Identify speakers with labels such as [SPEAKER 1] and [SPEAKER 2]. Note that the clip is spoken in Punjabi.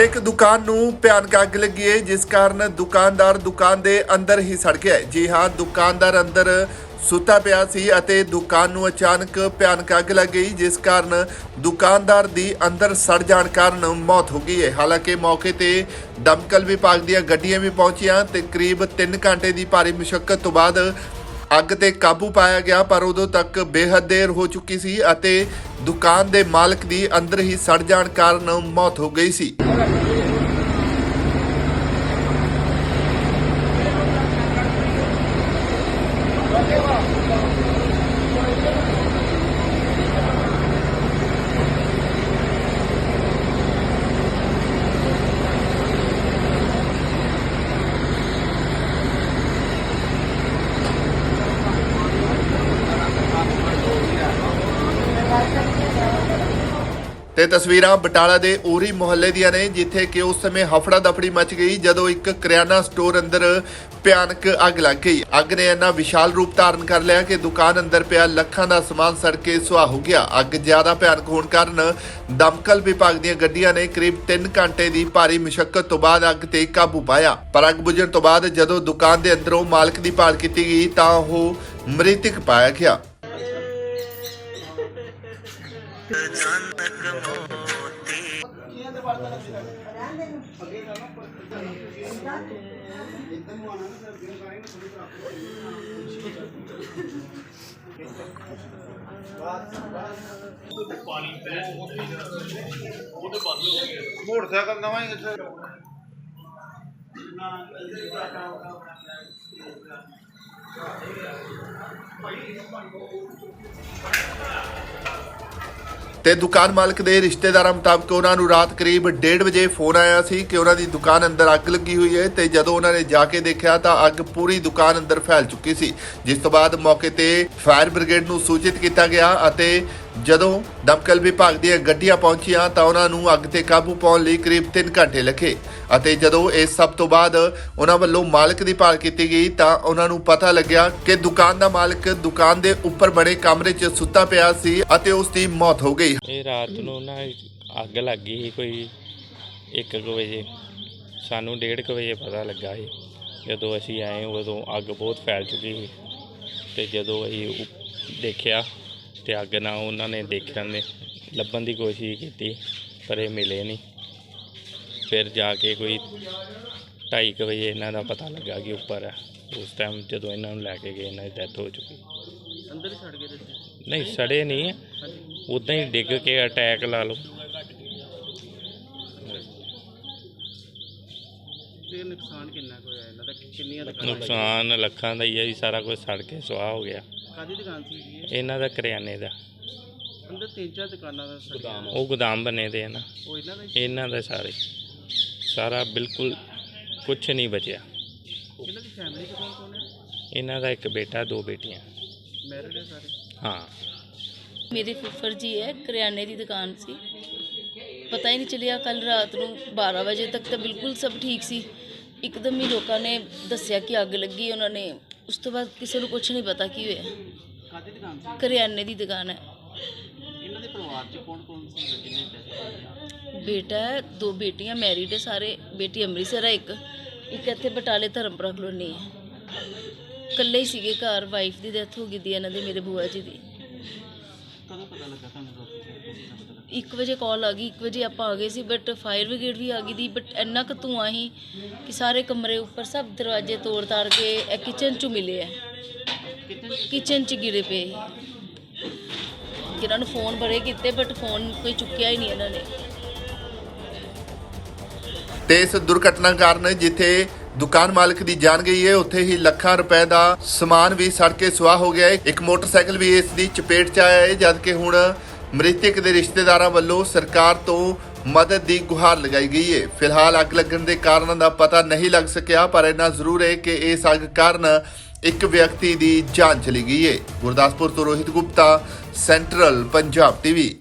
[SPEAKER 1] ਤੇ ਇੱਕ ਦੁਕਾਨ ਨੂੰ ਭਿਆਨਕ ਅੱਗ ਲੱਗੀ ਹੈ, ਜਿਸ ਕਾਰਨ ਦੁਕਾਨਦਾਰ ਦੁਕਾਨ ਦੇ ਅੰਦਰ ਹੀ ਸੜ ਗਿਆ ਜੀ ਹਾਂ, ਦੁਕਾਨਦਾਰ ਅੰਦਰ ਸੁੱਤਾ ਪਿਆ ਸੀ ਅਤੇ ਦੁਕਾਨ ਨੂੰ ਅਚਾਨਕ ਭਿਆਨਕ ਅੱਗ ਲੱਗ ਗਈ, ਜਿਸ ਕਾਰਨ ਦੁਕਾਨਦਾਰ ਦੀ ਅੰਦਰ ਸੜ ਜਾਣ ਕਾਰਨ ਮੌਤ ਹੋ ਗਈ ਹੈ। ਹਾਲਾਂਕਿ ਮੌਕੇ ਤੇ ਦਮਕਲ ਵਿਭਾਗ ਦੀਆਂ ਗੱਡੀਆਂ ਵੀ ਪਹੁੰਚੀਆਂ ਤੇ ਕਰੀਬ 3 ਘੰਟੇ ਦੀ ਭਾਰੀ ਮੁਸ਼ਕਲ ਤੋਂ ਬਾਅਦ ਅੱਗ ਤੇ ਕਾਬੂ ਪਾਇਆ ਗਿਆ, ਪਰ ਉਦੋਂ ਤੱਕ ਬੇਹੱਦ ਦੇਰ ਹੋ ਚੁੱਕੀ ਸੀ ਅਤੇ ਦੁਕਾਨ ਦੇ ਮਾਲਕ ਦੀ ਅੰਦਰ ਹੀ ਸੜ ਜਾਣ ਕਾਰਨ ਮੌਤ ਹੋ ਗਈ ਸੀ। ਤੇ ਤਸਵੀਰਾਂ ਬਟਾਲਾ ਦੇ ਊਰੀ ਮੁਹੱਲੇ ਦੀਆਂ ਨੇ, ਜਿੱਥੇ ਕਿ ਉਸ ਸਮੇਂ ਹਫੜਾ ਦਫੜੀ ਮਚ ਗਈ, ਜਦੋਂ ਇੱਕ ਕਰਿਆਨਾ ਸਟੋਰ ਅੰਦਰ ਭਿਆਨਕ ਅੱਗ ਲੱਗ ਗਈ। ਅੱਗ ਨੇ ਇੰਨਾ ਵਿਸ਼ਾਲ ਰੂਪ ਧਾਰਨ ਕਰ ਲਿਆ ਕਿ ਦੁਕਾਨ ਅੰਦਰ ਪਿਆ ਲੱਖਾਂ ਦਾ ਸਮਾਨ ਸੜ ਕੇ ਸੁਆਹ ਹੋ ਗਿਆ। ਅੱਗ ਜ਼ਿਆਦਾ ਭਿਆਨਕ ਹੋਣ ਕਾਰਨ ਦਮਕਲ ਵਿਭਾਗ ਦੀਆਂ ਗੱਡੀਆਂ ਨੇ ਕਰੀਬ 3 ਘੰਟੇ ਦੀ ਭਾਰੀ ਮੁਸ਼ਕਲ ਤੋਂ ਬਾਅਦ ਅੱਗ ਤੇ ਕਾਬੂ ਪਾਇਆ। ਪਰ ਅੱਗ ਬੁਝਣ ਤੋਂ ਬਾਅਦ ਜਦੋਂ ਦੁਕਾਨ ਦੇ ਅੰਦਰੋਂ ਮਾਲਕ ਦੀ ਭਾਲ ਕੀਤੀ ਗਈ ਤਾਂ ਉਹ ਮ੍ਰਿਤਕ ਪਾਇਆ ਗਿਆ।
[SPEAKER 2] ਮੋਟਰਸਾਈਕਲ ਨਵਾਂ ਹੀ ਇੱਥੇ
[SPEAKER 1] ਤੇ ਦੁਕਾਨ ਮਾਲਕ ਦੇ ਰਿਸ਼ਤੇਦਾਰਾਂ ਮੁਤਾਬਕ ਉਹਨਾਂ ਨੂੰ ਰਾਤ ਕਰੀਬ 1:30 ਵਜੇ ਫੋਨ ਆਇਆ ਸੀ ਕਿ ਉਹਨਾਂ ਦੀ ਦੁਕਾਨ ਅੰਦਰ ਅੱਗ ਲੱਗੀ ਹੋਈ ਹੈ ਤੇ ਜਦੋਂ ਉਹਨਾਂ ਨੇ ਜਾ ਕੇ ਦੇਖਿਆ ਤਾਂ ਅੱਗ ਪੂਰੀ ਦੁਕਾਨ ਅੰਦਰ ਫੈਲ ਚੁੱਕੀ ਸੀ, ਜਿਸ ਤੋਂ ਬਾਅਦ ਮੌਕੇ ਤੇ ਫਾਇਰ ਬ੍ਰਿਗੇਡ ਨੂੰ ਸੂਚਿਤ ਕੀਤਾ ਗਿਆ ਅਤੇ ਜਦੋਂ ਦਮਕਲ ਵਿਭਾਗ ਦੀਆਂ ਗੱਡੀਆਂ ਪਹੁੰਚੀਆਂ ਤਾਂ ਉਹਨਾਂ ਨੂੰ ਅੱਗ ਤੇ ਕਾਬੂ ਪਾਉਣ ਲਈ ਕਰੀਬ 3 ਘੰਟੇ ਲੱਗੇ ਅਤੇ ਜਦੋਂ ਇਸ ਸਭ ਤੋਂ ਬਾਅਦ ਉਹਨਾਂ ਵੱਲੋਂ ਮਾਲਕ ਦੀ ਭਾਲ ਕੀਤੀ ਗਈ ਤਾਂ ਉਹਨਾਂ ਨੂੰ ਪਤਾ ਲੱਗਿਆ ਕਿ ਦੁਕਾਨ ਦਾ ਮਾਲਕ ਦੁਕਾਨ ਦੇ ਉੱਪਰ ਬਣੇ ਕਮਰੇ 'ਚ ਸੁੱਤਾ ਪਿਆ ਸੀ ਅਤੇ ਉਸ ਦੀ ਮੌਤ ਹੋ ਗਈ।
[SPEAKER 3] ਇਹ ਰਾਤ ਨੂੰ ਨਾ ਅੱਗ ਲੱਗ ਗਈ ਸੀ ਕੋਈ 1 ਵਜੇ। ਸਾਨੂੰ 1:30 ਵਜੇ ਪਤਾ ਲੱਗਾ ਸੀ। ਜਦੋਂ ਅਸੀਂ ਆਏ ਉਦੋਂ ਅੱਗ ਬਹੁਤ ਫੈਲ ਚੁੱਕੀ ਸੀ। ਤੇ ਜਦੋਂ ਅਸੀਂ ਦੇਖਿਆ ਤੇ ਅੱਗ ਨਾਲ ਉਹਨਾਂ ਨੇ ਦੇਖਣ ਨੇ ਲੱਭਣ ਦੀ ਕੋਸ਼ਿਸ਼ ਕੀਤੀ ਪਰ ਇਹ ਮਿਲੇ ਨਹੀਂ। ਫਿਰ ਜਾ ਕੇ ਕੋਈ 2:30 ਵਜੇ ਇਹਨਾਂ ਦਾ ਪਤਾ ਲੱਗਾ ਕਿ ਉੱਪਰ ਹੈ ਉਸ ਟਾਈਮ ਜਦੋਂ ਇਹਨਾਂ ਨੂੰ ਲੈ ਕੇ ਗਏ ਇਹਨਾਂ ਦੀ ਡੈਥ ਹੋ ਚੁੱਕੀ।
[SPEAKER 4] ਅੰਦਰ ਹੀ ਛੱਡ ਗਏ ਤੁਸੀਂ
[SPEAKER 3] ਨਹੀਂ ਸੜੇ ਨਹੀਂ ਉਦਾਂ ਹੀ ਡਿੱਗ ਕੇ ਅਟੈਕ ਲਾ ਲਓ।
[SPEAKER 4] ਤੇ ਨੁਕਸਾਨ ਕਿੰਨਾ ਹੋਇਆ? ਇਹਨਾਂ ਦਾ ਕਿੰਨੀਆਂ
[SPEAKER 3] ਨੁਕਸਾਨ ਲੱਖਾਂ ਦਾ ਹੀ ਹੈ ਜੀ ਸਾਰਾ ਕੁਝ ਸੜ ਕੇ ਸੁਆਹ ਹੋ ਗਿਆ।
[SPEAKER 4] ਕਾਦੀ ਦੁਕਾਨ ਸੀ ਜੀ ਇਹ?
[SPEAKER 3] ਇਹਨਾਂ ਦਾ ਕਰਿਆਨੇ ਦਾ।
[SPEAKER 4] ਅੰਦਰ ਤਿੰਨ ਚਾਰ ਦੁਕਾਨਾਂ ਦਾ ਗੋਦਾਮ।
[SPEAKER 3] ਉਹ ਗੋਦਾਮ ਬਣੇ ਦੇ ਆ ਨਾ।
[SPEAKER 4] ਉਹ ਇਹਨਾਂ ਦਾ ਹੀ?
[SPEAKER 3] ਇਹਨਾਂ ਦਾ ਸਾਰੇ। ਸਾਰਾ ਬਿਲਕੁਲ ਕੁਝ ਨਹੀਂ ਬਚਿਆ।
[SPEAKER 4] ਇਹਨਾਂ ਦੀ ਫੈਮਿਲੀ ਚ ਕੌਣ ਕੌਣ ਹੈ?
[SPEAKER 3] ਇਹਨਾਂ ਦਾ ਇੱਕ ਬੇਟਾ ਦੋ ਬੇਟੀਆਂ।
[SPEAKER 4] ਮੈਰਿਡ ਹੈ ਸਾਰੇ?
[SPEAKER 3] ਹਾਂ।
[SPEAKER 5] ਮੇਰੀ ਫੁੱਫੜ ਜੀ ਹੈ ਕਰਿਆਨੇ ਦੀ ਦੁਕਾਨ ਸੀ। ਪਤਾ ਹੀ ਨਹੀਂ ਚੱਲਿਆ ਕੱਲ ਰਾਤ ਨੂੰ 12 ਵਜੇ ਤੱਕ ਤਾਂ ਬਿਲਕੁਲ ਸਭ ਠੀਕ ਸੀ। ਇੱਕਦਮ ਹੀ ਲੋਕਾਂ ਨੇ ਦੱਸਿਆ ਕਿ ਅੱਗ ਲੱਗੀ ਉਹਨਾਂ ਨੇ ਉਸ ਤੋਂ ਬਾਅਦ ਕਿਸੇ ਨੂੰ ਕੁਝ ਨਹੀਂ ਪਤਾ ਕੀ ਹੋਇਆ।
[SPEAKER 4] ਕਾਦੀ ਦੁਕਾਨ ਸੀ?
[SPEAKER 5] ਕਰਿਆਨੇ ਦੀ ਦੁਕਾਨ ਹੈ।
[SPEAKER 4] ਇਹਨਾਂ ਦੇ ਪਰਿਵਾਰ ਚ ਕੌਣ ਕੌਣ ਸੀ ਜਿਹਨੇ ਡੈਥ
[SPEAKER 5] ਬੇਟਾ ਹੈ ਦੋ ਬੇਟੀਆਂ ਮੈਰਿਡ ਹੈ ਸਾਰੇ। ਬੇਟੀ ਅੰਮ੍ਰਿਤਸਰ ਹੈ ਇੱਕ। ਇੱਕ ਇੱਥੇ ਬਟਾਲੇ ਧਰਮਪੁਰਾ ਕਲੋਨੀ ਹੈ। ਇਕੱਲੇ ਹੀ ਸੀਗੇ ਘਰ ਵਾਈਫ ਦੀ ਡੈਥ ਹੋ ਗਈ ਦੀ ਇਹਨਾਂ ਦੇ ਮੇਰੇ ਬੂਆ ਜੀ ਦੀ।
[SPEAKER 4] ਕਦੋਂ ਪਤਾ ਲੱਗਾ ਤੁਹਾਨੂੰ ਰਾਤੀ ਕਿਸ ਦਾ ਪਤਾ ਲੱਗਾ?
[SPEAKER 5] 1 ਵਜੇ ਕਾਲ ਆ ਗਈ 1 ਵਜੇ ਆਪਾਂ ਆ ਗਏ ਸੀ ਬਟ ਫਾਇਰ ਬ੍ਰਿਗੇਡ ਵੀ ਆ ਗਈ ਦੀ ਬਟ ਇੰਨਾ ਕੁ ਧੂੰਆਂ ਸੀ ਕਿ ਸਾਰੇ ਕਮਰੇ ਉੱਪਰ ਸਭ ਦਰਵਾਜ਼ੇ ਤੋੜ ਤਾੜ ਕੇ ਇਹ ਕਿਚਨ ਚ ਮਿਲੇ ਆ। ਕਿਚਨ ਚ? ਗਿਰੇ ਪਏ ਸੀ। ਜਿਹਨਾਂ ਨੂੰ ਫੋਨ ਬੜੇ ਕੀਤੇ ਬਟ ਫੋਨ ਕੋਈ ਚੁੱਕਿਆ ਹੀ ਨਹੀਂ ਇਹਨਾਂ ਨੇ।
[SPEAKER 1] ਤੇ ਇਸ ਦੁਰਘਟਨਾ ਕਾਰਨ ਜਿੱਥੇ ਦੁਕਾਨ ਮਾਲਕ ਦੀ ਜਾਨ ਗਈ ਹੈ। ਉੱਥੇ ਹੀ ਲੱਖਾਂ ਰੁਪਏ ਦਾ ਸਮਾਨ ਵੀ ਸੜ ਕੇ ਸੁਆਹ ਹੋ ਗਿਆ ਹੈ। ਇੱਕ ਮੋਟਰਸਾਈਕਲ ਵੀ ਇਸ ਦੀ ਚਪੇਟ 'ਚ ਆਇਆ ਹੈ, ਜਦਕਿ ਹੁਣ ਮ੍ਰਿਤਕ ਦੇ ਰਿਸ਼ਤੇਦਾਰਾਂ ਵੱਲੋਂ ਸਰਕਾਰ ਤੋਂ ਮਦਦ ਦੀ ਗੁਹਾਰ ਲਗਾਈ ਗਈ ਹੈ। ਫਿਲਹਾਲ ਅੱਗ ਲੱਗਣ ਦੇ ਕਾਰਨਾਂ ਦਾ ਪਤਾ ਨਹੀਂ ਲੱਗ ਸਕਿਆ, ਪਰ ਇੰਨਾ ਜ਼ਰੂਰ ਹੈ ਕਿ ਇਸ ਅੱਗ ਕਾਰਨ ਇੱਕ ਵਿਅਕਤੀ ਦੀ ਜਾਨ ਚਲੀ ਗਈ ਹੈ। ਗੁਰਦਾਸਪੁਰ ਤੋਂ ਰੋਹਿਤ ਗੁਪਤਾ, ਸੈਂਟਰਲ ਪੰਜਾਬ ਟੀਵੀ।